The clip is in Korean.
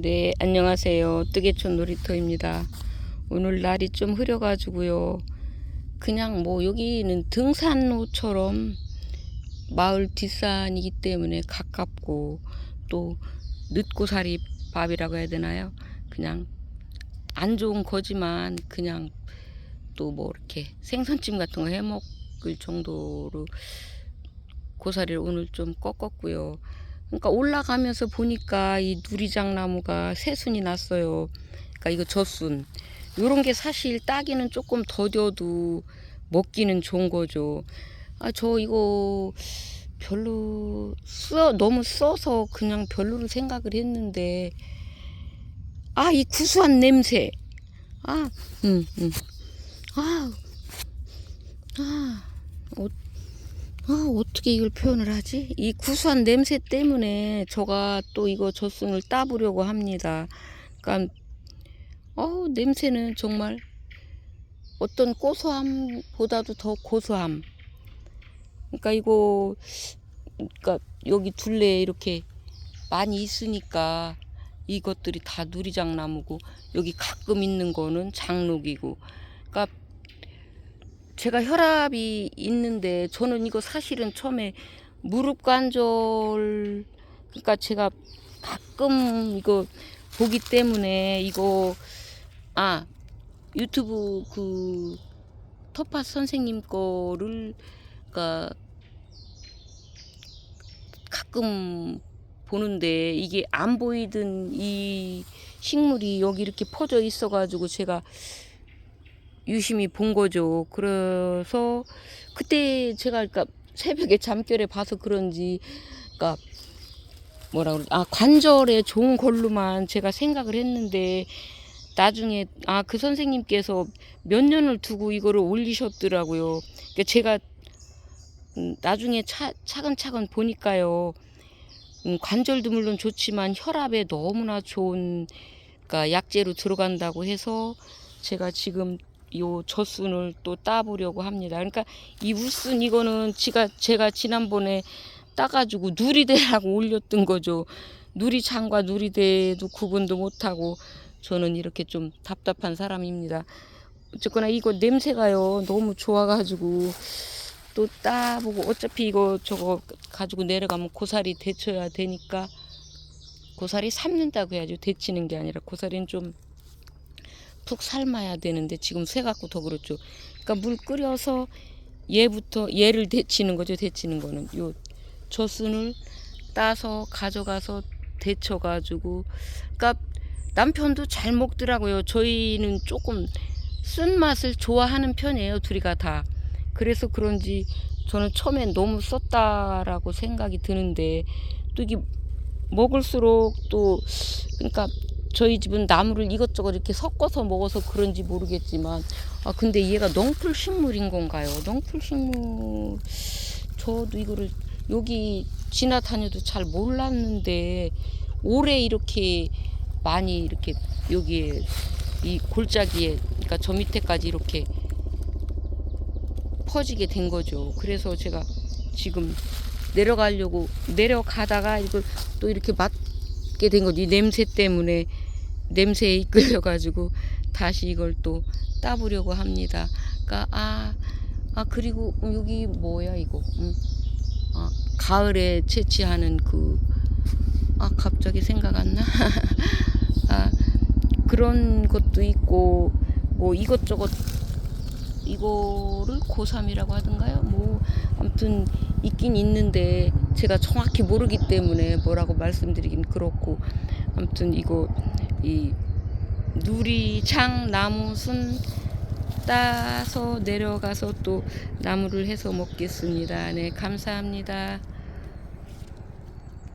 네, 안녕하세요. 뜨개촌 놀이터입니다. 오늘 날이 좀 흐려가지고요. 그냥 뭐 여기는 등산로처럼 마을 뒷산이기 때문에 가깝고 또 늦고사리 밥이라고 해야 되나요? 그냥 안 좋은 거지만 그냥 또 뭐 이렇게 생선찜 같은 거 해 먹을 정도로 고사리를 오늘 좀 꺾었고요. 그러니까 올라가면서 보니까 이 누리장 나무가 새순이 났어요. 그러니까 이거 젖순. 요런 게 사실 따기는 조금 더뎌도 먹기는 좋은 거죠. 아, 저 이거 별로 써, 너무 써서 그냥 별로로 생각을 했는데, 아, 이 구수한 냄새. 아, 음, 음. 아, 아, 어, 아, 어떻게 이걸 표현을 하지? 이 구수한 냄새 때문에 저가 또 이거 젖순을 따보려고 합니다. 그러니까, 어, 냄새는 정말 어떤 고소함보다도 더 고소함. 그러니까 이거, 그러니까 여기 둘레 이렇게 많이 있으니까 이것들이 다 누리장 나무고 여기 가끔 있는 거는 장록이고. 그러니까 제가 혈압이 있는데 저는 이거 사실은 처음에 무릎 관절 그러니까 제가 가끔 이거 보기 때문에 이거 아 유튜브 그 터파 선생님 거를 그러니까 가끔 보는데 이게 안 보이던 이 식물이 여기 이렇게 퍼져 있어 가지고 제가 유심히 본 거죠. 그래서 그때 제가 그러니까 새벽에 잠결에 봐서 그런지 그러니까 뭐라 그러 아 관절에 좋은 걸로만 제가 생각을 했는데 나중에 아 그 선생님께서 몇 년을 두고 이거를 올리셨더라고요. 그러니까 제가 음, 나중에 차, 차근차근 보니까요. 음, 관절도 물론 좋지만 혈압에 너무나 좋은 그러니까 약재로 들어간다고 해서 제가 지금 요 젖순을 또 따보려고 합니다. 그러니까 이 우순 이거는 제가 제가 지난번에 따가지고 누리대라고 올렸던 거죠. 누리창과 누리대도 구분도 못하고 저는 이렇게 좀 답답한 사람입니다. 어쨌거나 이거 냄새가요 너무 좋아가지고 또 따보고 어차피 이거 저거 가지고 내려가면 고사리 데쳐야 되니까 고사리 삶는다고 해야죠. 데치는 게 아니라 고사리는 좀 푹 삶아야 되는데 지금 새 갖고 더 그렇죠. 그러니까 물 끓여서 얘부터 얘를 데치는 거죠. 데치는 거는 요 젖순을 따서 가져가서 데쳐 가지고 그러니까 남편도 잘 먹더라고요. 저희는 조금 쓴 맛을 좋아하는 편이에요. 둘이가 다. 그래서 그런지 저는 처음엔 너무 썼다라고 생각이 드는데 또 이게 먹을수록 또 그러니까 저희 집은 나무를 이것저것 이렇게 섞어서 먹어서 그런지 모르겠지만 아 근데 얘가 넝풀 식물인 건가요? 넝풀 식물 저도 이거를 여기 지나다녀도 잘 몰랐는데 올해 이렇게 많이 이렇게 여기에 이 골짜기에 그러니까 저 밑에까지 이렇게 퍼지게 된 거죠. 그래서 제가 지금 내려가려고 내려가다가 이걸 또 이렇게 맞게 된 거지. 이 냄새 때문에 냄새에 이끌려 가지고 다시 이걸 또 따보려고 합니다. 그러니까 아, 아 그리고 여기 뭐야 이거? 음, 아, 가을에 채취하는 그 아 갑자기 생각 안 나. 아 그런 것도 있고 뭐 이것저것 이거를 고3이라고 하던가요? 뭐 아무튼 있긴 있는데 제가 정확히 모르기 때문에 뭐라고 말씀드리긴 그렇고 아무튼 이거 이 누리창 나무 순 따서 내려가서 또 나무를 해서 먹겠습니다. 네, 감사합니다.